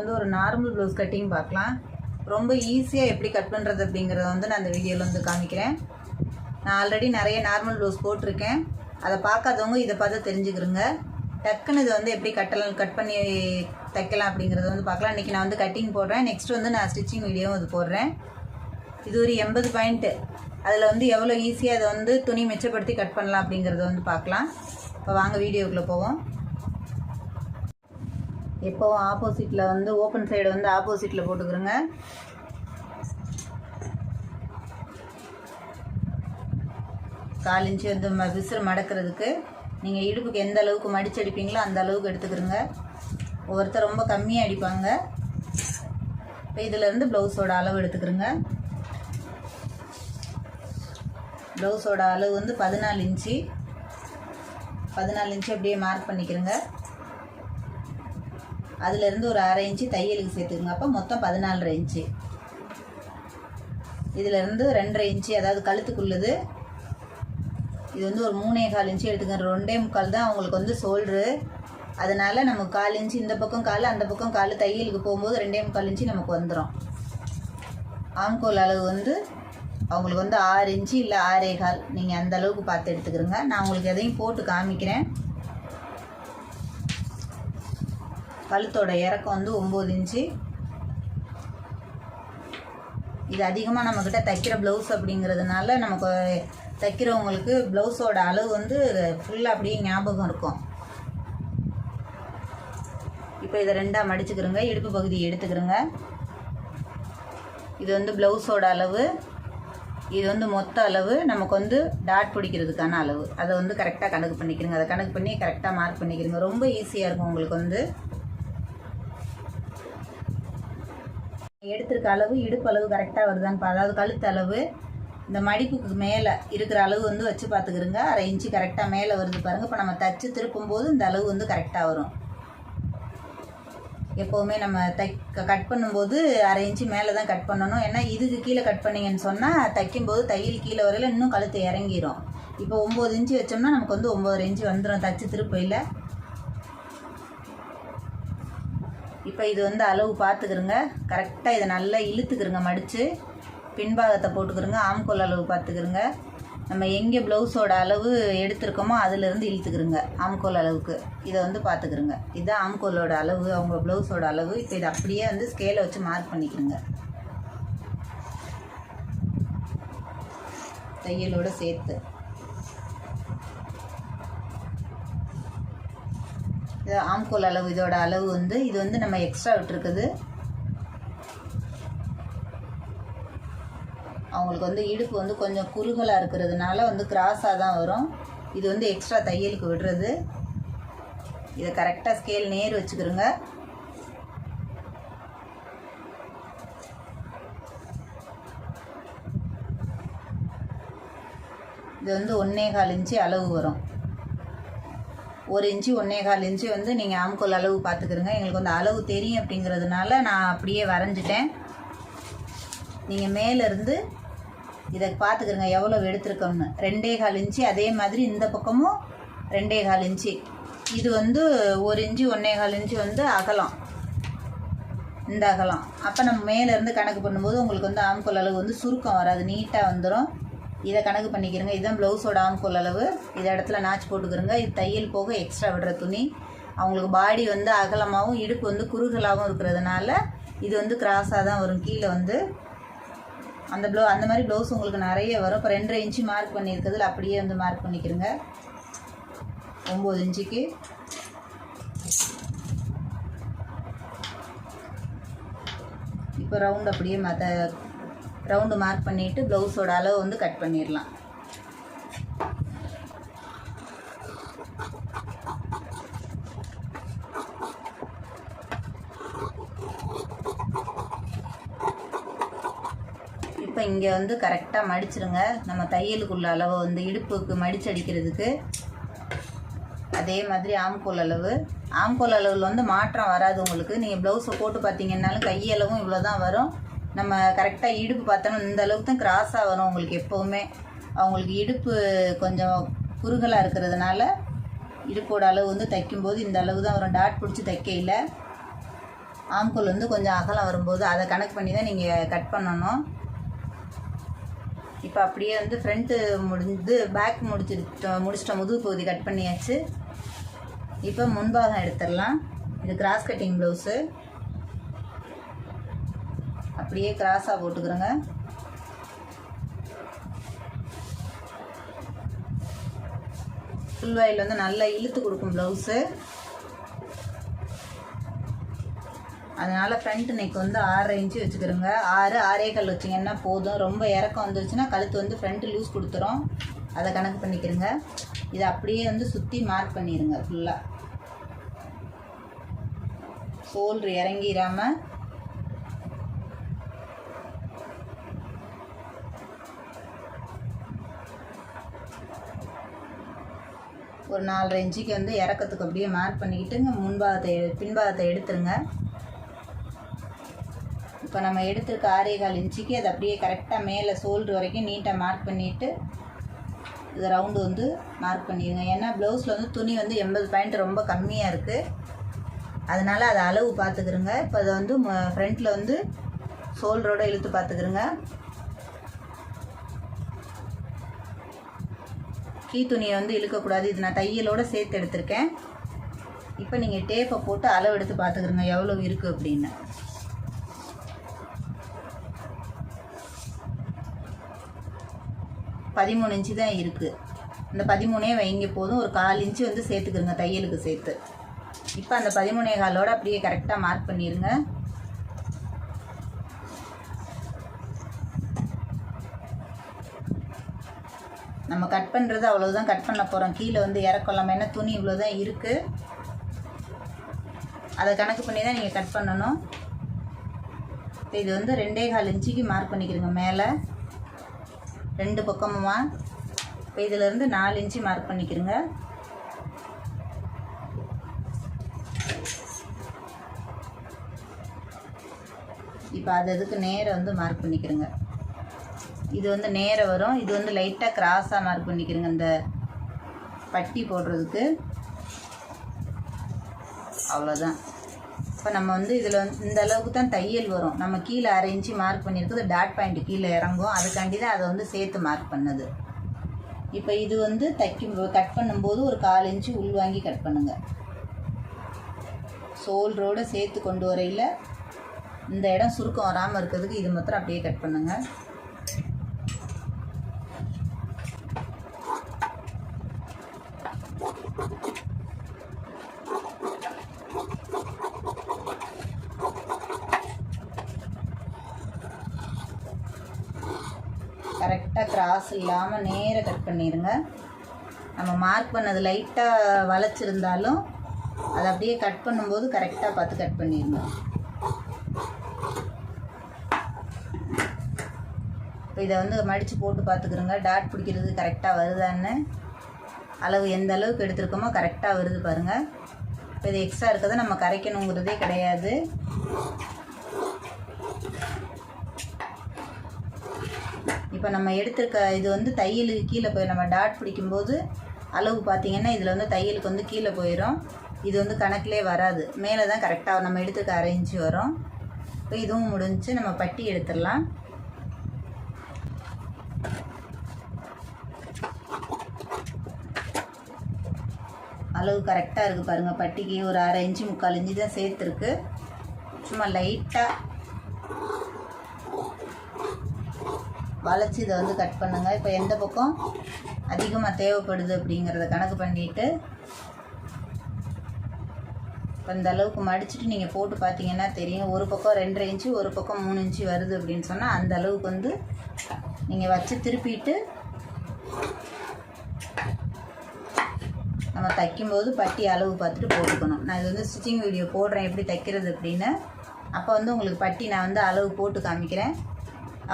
வந்து ஒரு normal blouse cutting பார்க்கலாம். ரொம்ப ஈஸியாக எப்படி கட் பண்ணுறது அப்படிங்கிறத வந்து நான் அந்த வீடியோவில் வந்து காமிக்கிறேன். நான் ஆல்ரெடி நிறைய நார்மல் ப்ளவுஸ் போட்டிருக்கேன். அதை பார்க்காதவங்க இதை பார்த்து தெரிஞ்சுக்கிறோங்க டக்குன்னு இது வந்து எப்படி கட்டலாம் கட் பண்ணி தைக்கலாம் அப்படிங்கிறத வந்து பார்க்கலாம். இன்றைக்கி நான் வந்து கட்டிங் போடுறேன். நெக்ஸ்ட் வந்து நான் ஸ்டிச்சிங் வீடியோவும் இது போடுறேன். இது ஒரு எண்பது பாயிண்ட்டு அதில் வந்து எவ்வளோ ஈஸியாக அதை வந்து துணி மிச்சப்படுத்தி கட் பண்ணலாம் அப்படிங்கிறத வந்து பார்க்கலாம். இப்போ வாங்க வீடியோக்குள்ளே போவோம். எப்போவும் ஆப்போசிட்டில் வந்து ஓப்பன் சைடு வந்து ஆப்போசிட்டில் போட்டுக்கிறோங்க. கால் இன்ச்சு வந்து ம விசிறு மடக்கிறதுக்கு. நீங்கள் இடுப்புக்கு எந்த அளவுக்கு மடிச்சு அடிப்பீங்களோ அந்த அளவுக்கு எடுத்துக்கிறோங்க. ஒவ்வொருத்தர் ரொம்ப கம்மியாக அடிப்பாங்க. இப்போ இதிலேருந்து ப்ளவுஸோட அளவு எடுத்துக்கிறோங்க. ப்ளவுஸோட அளவு வந்து பதினாலு இன்ச்சு. பதினாலு இன்ச்சு அப்படியே மார்க் பண்ணிக்கிறோங்க. அதுலேருந்து ஒரு அரை இன்ச்சு தையலுக்கு சேர்த்துக்குங்க. அப்போ மொத்தம் பதினாலரை இன்ச்சு. இதுலேருந்து ரெண்டரை இன்ச்சு அதாவது கழுத்துக்குள்ளது. இது வந்து ஒரு மூணே கால் இன்ச்சு எடுத்துக்க ரெண்டே முக்கால் தான் அவங்களுக்கு வந்து சோல்ட்ரு அதனால் நமக்கு கால் இன்ச்சு இந்த பக்கம் கால் அந்த பக்கம் கால் தையலுக்கு போகும்போது ரெண்டே முக்கால் இன்ச்சு நமக்கு வந்துடும் ஆம்கோல் அளவு வந்து அவங்களுக்கு வந்து ஆறு இன்ச்சு இல்லை ஆறே கால். நீங்கள் அந்த அளவுக்கு பார்த்து எடுத்துக்கிறோங்க. நான் உங்களுக்கு எதையும் போட்டு காமிக்கிறேன். கழுத்தோட இறக்கம் வந்து ஒம்பது இன்ச்சு. இது அதிகமாக நம்மக்கிட்ட தைக்கிற ப்ளவுஸ் அப்படிங்கிறதுனால நமக்கு தைக்கிறவங்களுக்கு ப்ளவுஸோட அளவு வந்து ஃபுல்லாக அப்படியே ஞாபகம் இருக்கும். இப்போ இதை ரெண்டாக மடிச்சுக்கிறோங்க. இடுப்பு பகுதியை எடுத்துக்கிறோங்க. இது வந்து ப்ளவுஸோட அளவு. இது வந்து மொத்த அளவு. நமக்கு வந்து டாட் பிடிக்கிறதுக்கான அளவு. அதை வந்து கரெக்டாக கணக்கு பண்ணிக்கிறோங்க. அதை கணக்கு பண்ணி கரெக்டாக மார்க் பண்ணிக்கிறோங்க. ரொம்ப ஈஸியாக இருக்கும் உங்களுக்கு வந்து. எடுத்திருக்க அளவு இடுப்பு அளவு கரெக்டாக வருதான்னு பா அதாவது கழுத்து அளவு இந்த மடிப்புக்கு மேலே இருக்கிற அளவு வந்து வச்சு பார்த்துக்கிறோங்க. அரை இன்ச்சு கரெக்டாக மேலே வருது பாருங்கள் இப்போ நம்ம தச்சு திருப்பும் போது இந்த அளவு வந்து கரெக்டாக வரும். எப்போவுமே நம்ம தைக்க கட் பண்ணும்போது அரை இன்ச்சு மேலே தான் கட் பண்ணணும். ஏன்னா இதுக்கு கீழே கட் பண்ணீங்கன்னு சொன்னால் தைக்கும்போது தையல் கீழே வரையில் இன்னும் கழுத்து இறங்கிரும். இப்போ ஒம்பது இன்ச்சு வச்சோம்னா நமக்கு வந்து ஒம்பது இன்ச்சு வந்துடும் தச்சு திருப்பையில். இப்போ இது வந்து அளவு பார்த்துக்கிறோங்க. கரெக்டாக இதை நல்லா இழுத்துக்கிறோங்க மடித்து பின்பாகத்தை போட்டுக்கிறோங்க. ஆம்கோல் அளவு பார்த்துக்கிறோங்க. நம்ம எங்கே ப்ளவுஸோட அளவு எடுத்திருக்கோமோ அதுலேருந்து இழுத்துக்கிறோங்க. ஆம்கோல் அளவுக்கு. இதை வந்து பார்த்துக்கிறோங்க. இதுதான் ஆம்கோலோட அளவு அவங்க ப்ளவுஸோட அளவு. இப்போ இதை அப்படியே வந்து ஸ்கேலை வச்சு மார்க் பண்ணிக்கிறோங்க. தையலோட சேர்த்து. இது ஆம்கோல் அளவு இதோட அளவு வந்து இது வந்து நம்ம எக்ஸ்ட்ரா விட்டுருக்குது. அவங்களுக்கு வந்து இடுப்பு வந்து கொஞ்சம் குறுகலாக இருக்கிறதுனால வந்து கிராஸாக தான் வரும். இது வந்து எக்ஸ்ட்ரா தையலுக்கு விடுறது. இதை கரெக்டாக ஸ்கேல் நேர் வச்சுக்கிறோங்க இது வந்து ஒன்றே கால் இன்ச்சு அளவு வரும். ஒரு இன்ச்சு ஒன்றே கால் இன்ச்சு வந்து நீங்கள் ஆம்கோல் அளவு பார்த்துக்கிறங்க எங்களுக்கு வந்து அளவு தெரியும் அப்படிங்கிறதுனால நான் அப்படியே வரைஞ்சிட்டேன். நீங்கள் மேலேருந்து இதை பார்த்துக்கிறங்க எவ்வளோ எடுத்துருக்கோம்னு. ரெண்டே கால் இன்ச்சு அதே மாதிரி இந்த பக்கமும் ரெண்டே கால் இன்ச்சு. இது வந்து ஒரு இன்ச்சு ஒன்றே கால் இன்ச்சு வந்து அகலம். இந்த அகலம். அப்போ நம்ம மேலேருந்து கணக்கு பண்ணும்போது உங்களுக்கு வந்து ஆம்கோல் அளவு வந்து சுருக்கம் வராது நீட்டாக வந்துடும் இதை கணக்கு பண்ணிக்கிறங்க. இதுதான் ப்ளவுஸோட ஆம்கோல் அளவு. இதை இடத்துல நாச்சு போட்டுக்கிறங்க. இது தையல் போக எக்ஸ்ட்ரா விடுற துணி. அவங்களுக்கு பாடி வந்து அகலமாகவும் இடுப்பு வந்து குறுகலாகவும் இருக்கிறதுனால இது வந்து கிராஸாக தான் வரும். கீழே வந்து அந்த ப்ளவு அந்த மாதிரி ப்ளவுஸ் உங்களுக்கு நிறைய வரும். இப்போ ரெண்டரை இன்ச்சு மார்க் பண்ணியிருக்கிறதுல அப்படியே வந்து மார்க் பண்ணிக்கிறங்க. ஒம்பது இன்ச்சுக்கு இப்போ ரவுண்ட் அப்படியே மற்ற ரவுண்டு மார்க் பண்ணிவிட்டு ப்ளவுஸோட அளவு வந்து கட் பண்ணிடலாம். இப்போ இங்கே வந்து கரெக்டாக மடிச்சிருங்க. நம்ம தையலுக்குள்ள அளவு வந்து இடுப்புக்கு மடிச்சு அடிக்கிறதுக்கு அதே மாதிரி ஆம்கோல் அளவு. ஆம்கோல் அளவில் வந்து மாற்றம் வராது உங்களுக்கு. நீங்கள் ப்ளவுஸை போட்டு பார்த்தீங்கன்னாலும் கையளவும் இவ்வளோ தான் வரும். நம்ம கரெக்டாக இடுப்பு பார்த்தோன்னா இந்த அளவுக்கு தான் கிராஸாக வரும் உங்களுக்கு எப்போவுமே. அவங்களுக்கு இடுப்பு கொஞ்சம் குறுகலாக இருக்கிறதுனால இடுப்போட அளவு வந்து தைக்கும்போது இந்த அளவு தான் வரும். டாட் பிடிச்சி தைக்கையில் ஆம்கோல் வந்து கொஞ்சம் அகலம் வரும்போது அதை கணக்கு பண்ணி தான் நீங்கள் கட் பண்ணணும். இப்போ அப்படியே வந்து ஃப்ரண்ட்டு முடிஞ்சு பேக் முடிச்சிட்டோம் முடிச்சிட்டோம் முதுகு பகுதி கட் பண்ணியாச்சு. இப்போ முன்பாகம் எடுத்துடலாம். இது கிராஸ் கட்டிங் ப்ளவுஸு அப்படியே கிராஸாக போட்டுக்கிறோங்க. ஃபுல் வாயில் வந்து நல்லா இழுத்து கொடுக்கும் ப்ளவுஸு அதனால் ஃப்ரண்ட் நெக் வந்து ஆறரை இன்ச்சு வச்சுக்கிறோங்க. ஆறு ஆறே கல் வச்சிங்கன்னா போதும். ரொம்ப இறக்கம் வந்துருச்சுன்னா கழுத்து வந்து ஃப்ரண்ட் லூஸ் கொடுத்துரும். அதை கணக்கு பண்ணிக்கிறோங்க. இதை அப்படியே வந்து சுற்றி மார்க் பண்ணிடுங்க ஃபுல்லாக சோல்ரு இறங்கிடாமல் ஒரு நாலரை இன்ச்சுக்கு வந்து இறக்கத்துக்கு அப்படியே மார்க் பண்ணிக்கிட்டுங்க. முன்பாகத்தை பின்பாகத்தை எடுத்துருங்க. இப்போ நம்ம எடுத்திருக்க ஆறே கால் இன்ச்சுக்கு அதை அப்படியே கரெக்டாக மேலே சோல்டு வரைக்கும் நீட்டாக மார்க் பண்ணிவிட்டு இது ரவுண்டு வந்து மார்க் பண்ணிடுங்க ஏன்னா ப்ளவுஸில் வந்து துணி வந்து எண்பது பாயிண்ட் ரொம்ப கம்மியாக இருக்குது அதனால் அதை அளவு பார்த்துக்கிறோங்க இப்போ அதை வந்து ஃப்ரண்ட்டில் வந்து சோல்டரோடு இழுத்து பார்த்துக்கிறோங்க கீ துணியை வந்து இழுக்கக்கூடாது. இது நான் தையலோடு சேர்த்து எடுத்திருக்கேன். இப்போ நீங்கள் டேப்பை போட்டு அளவு எடுத்து பார்த்துக்குறங்க எவ்வளோ இருக்குது அப்படின்னு. பதிமூணு இன்ச்சு தான் இருக்குது இந்த பதிமூணே வைங்க போதும். ஒரு கால் இன்ச்சு வந்து சேர்த்துக்குருங்க தையலுக்கு சேர்த்து. இப்போ அந்த பதிமூணே காலோடு அப்படியே கரெக்டாக மார்க் பண்ணிடுங்க நம்ம கட் பண்ணுறது அவ்வளோதான் கட் பண்ண போகிறோம் கீழே வந்து இறக்கலாம் ஏன்னா துணி இவ்வளோ தான் இருக்குது அதை கணக்கு பண்ணி தான் நீங்கள் கட் பண்ணணும். இப்போ இது வந்து ரெண்டே கால் இன்ச்சுக்கு மார்க் பண்ணிக்கிறோங்க மேலே. ரெண்டு பக்கமுமா. இப்போ இதிலேருந்து நாலு இன்ச்சு மார்க் பண்ணிக்கிறோங்க. இப்போ அது அதுக்கு நேரம் வந்து மார்க் பண்ணிக்கிறோங்க. இது வந்து நேரம் வரும். இது வந்து லைட்டாக கிராஸாக மார்க் பண்ணிக்கிறேங்க. இந்த பட்டி போடுறதுக்கு. அவ்வளோதான் இப்போ நம்ம வந்து இதில் வந்து இந்த அளவுக்கு தான் தையல் வரும். நம்ம கீழே அரை இன்ச்சு மார்க் பண்ணியிருக்கிறது டாட் பாயிண்ட் கீழே இறங்கும். அதுக்காண்டி தான் அதை வந்து சேர்த்து மார்க் பண்ணது. இப்போ இது வந்து தைக்கும் கட் பண்ணும்போது ஒரு கால் இன்ச்சு உள்வாங்கி கட் பண்ணுங்கள் சோல்ரோடு சேர்த்து கொண்டு வரையில் இந்த இடம் சுருக்கம் வராமல் இருக்கிறதுக்கு இது மாத்திரம் அப்படியே கட் பண்ணுங்கள் லாஸ் இல்லாமல் நேராக கட் பண்ணிடுங்க நம்ம மார்க் பண்ணது லைட்டாக வளைச்சிருந்தாலும் அதை அப்படியே கட் பண்ணும்போது கரெக்டாக பார்த்து கட் பண்ணிடுங்க இப்போ இதை வந்து மடித்து போட்டு பார்த்துக்கிறோங்க. டாட் பிடிக்கிறது கரெக்டாக வருதான்னு அளவு எந்த அளவுக்கு எடுத்துருக்கோமோ கரெக்டாக வருது பாருங்கள் இப்போ இது எக்ஸ்ட்ரா இருக்கிறத நம்ம கரைக்கணுங்கிறதே கிடையாது. இப்போ நம்ம எடுத்திருக்க இது வந்து தையலுக்கு கீழே போய் நம்ம டாட் பிடிக்கும்போது அளவு பார்த்தீங்கன்னா இதில் வந்து தையலுக்கு வந்து கீழே போயிடும். இது வந்து கணக்கிலே வராது. மேலே தான் கரெக்டாக நம்ம எடுத்துருக்க அரை வரும். இப்போ இதுவும் முடிஞ்சு நம்ம பட்டி எடுத்துடலாம். அளவு கரெக்டாக இருக்குது பாருங்கள் பட்டிக்கு ஒரு அரை இன்ச்சு முக்கால் இன்ச்சு தான் சேர்த்துருக்கு. சும்மா லைட்டாக வளைச்சி இதை வந்து கட் பண்ணுங்கள் இப்போ எந்த பக்கம் அதிகமாக தேவைப்படுது அப்படிங்கிறத கணக்கு பண்ணிவிட்டு இப்போ இந்த அளவுக்கு மடிச்சுட்டு நீங்கள் போட்டு பார்த்தீங்கன்னா தெரியும். ஒரு பக்கம் ரெண்டரை இன்ச்சு ஒரு பக்கம் மூணு இன்ச்சு வருது அப்படின்னு சொன்னால் அந்த அளவுக்கு வந்து நீங்கள் வச்சு திருப்பிட்டு நம்ம தைக்கும்போது பட்டி அளவு பார்த்துட்டு போட்டுக்கணும். நான் இது வந்து ஸ்டிச்சிங் வீடியோ போடுறேன் எப்படி தைக்கிறது அப்படின்னு. அப்போ வந்து உங்களுக்கு பட்டி நான் வந்து அளவு போட்டு காமிக்கிறேன்.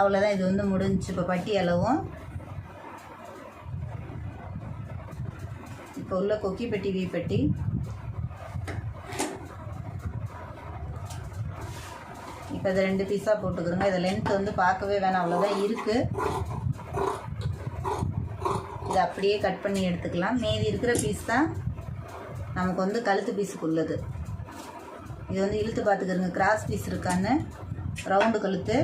அவ்வளோதான் இது வந்து முடிஞ்சுச்சு. இப்போ பட்டி அளவும். இப்போ உள்ள கொக்கி பெட்டி வீ பெட்டி. இப்போ இதை ரெண்டு பீஸாக போட்டுக்கிறோங்க. இதை லென்த் வந்து பார்க்கவே வேணாம். அவ்வளோதான் இருக்குது இதை அப்படியே கட் பண்ணி எடுத்துக்கலாம். மீதி இருக்கிற பீஸ் தான் நமக்கு வந்து கழுத்து பீஸுக்கு உள்ளது. இது வந்து இழுத்து பார்த்துக்கிறோங்க. கிராஸ் பீஸ் இருக்கான்னு. ரவுண்டு கழுத்து.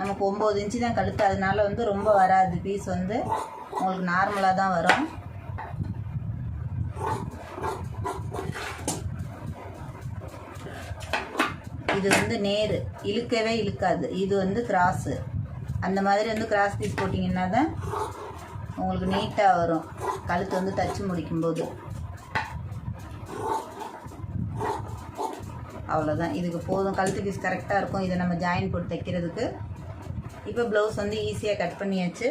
நமக்கு ஒம்பது இன்ச்சு தான் கழுத்து அதனால வந்து ரொம்ப வராது. பீஸ் வந்து உங்களுக்கு நார்மலாக தான் வரும். இது வந்து நேர். இழுக்கவே இழுக்காது. இது வந்து கிராஸு அந்த மாதிரி வந்து கிராஸ் பீஸ் போட்டிங்கன்னா தான் உங்களுக்கு நீட்டாக வரும். கழுத்து வந்து தச்சு முடிக்கும்போது. அவ்வளோதான் இதுக்கு போதும். கழுத்து பீஸ் கரெக்டாக இருக்கும். இதை நம்ம ஜாயின் போட்டு தைக்கிறதுக்கு. இப்போ ப்ளவுஸ் வந்து ஈஸியாக கட் பண்ணியாச்சு.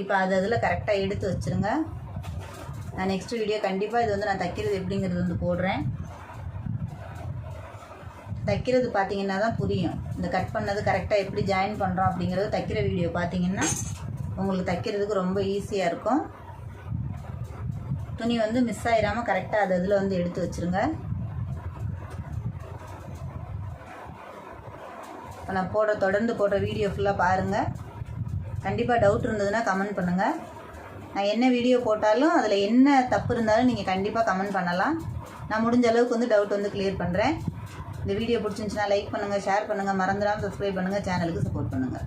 இப்போ அது அதில் கரெக்டாக எடுத்து வச்சுருங்க. நான் நெக்ஸ்ட் வீடியோ கண்டிப்பாக இது வந்து நான் தைக்கிறது எப்படிங்கிறது வந்து போடுறேன். தைக்கிறது பார்த்தீங்கன்னா தான் புரியும். இந்த கட் பண்ணது கரெக்டாக எப்படி ஜாயின் பண்ணுறோம் அப்படிங்கிறது தைக்கிற வீடியோ பார்த்தீங்கன்னா உங்களுக்கு தைக்கிறதுக்கு ரொம்ப ஈஸியாக இருக்கும். துணி வந்து மிஸ் ஆகிடாமல் கரெக்டாக அது அதில் வந்து எடுத்து வச்சுருங்க. இப்போ நான் போடுற தொடர்ந்து போடுற வீடியோ ஃபுல்லாக பாருங்கள் கண்டிப்பாக டவுட் இருந்ததுன்னா கமெண்ட் பண்ணுங்கள் நான் என்ன வீடியோ போட்டாலும் அதில் என்ன தப்பு இருந்தாலும் நீங்கள் கண்டிப்பாக கமெண்ட் பண்ணலாம். நான் முடிஞ்ச அளவுக்கு வந்து டவுட் வந்து கிளியர் பண்ணுறேன் இந்த வீடியோ பிடிச்சிருந்துச்சுன்னா லைக் பண்ணுங்கள் ஷேர் பண்ணுங்கள் மறந்துடாமல் சப்ஸ்கிரைப் பண்ணுங்கள் சேனலுக்கு சப்போர்ட் பண்ணுங்கள்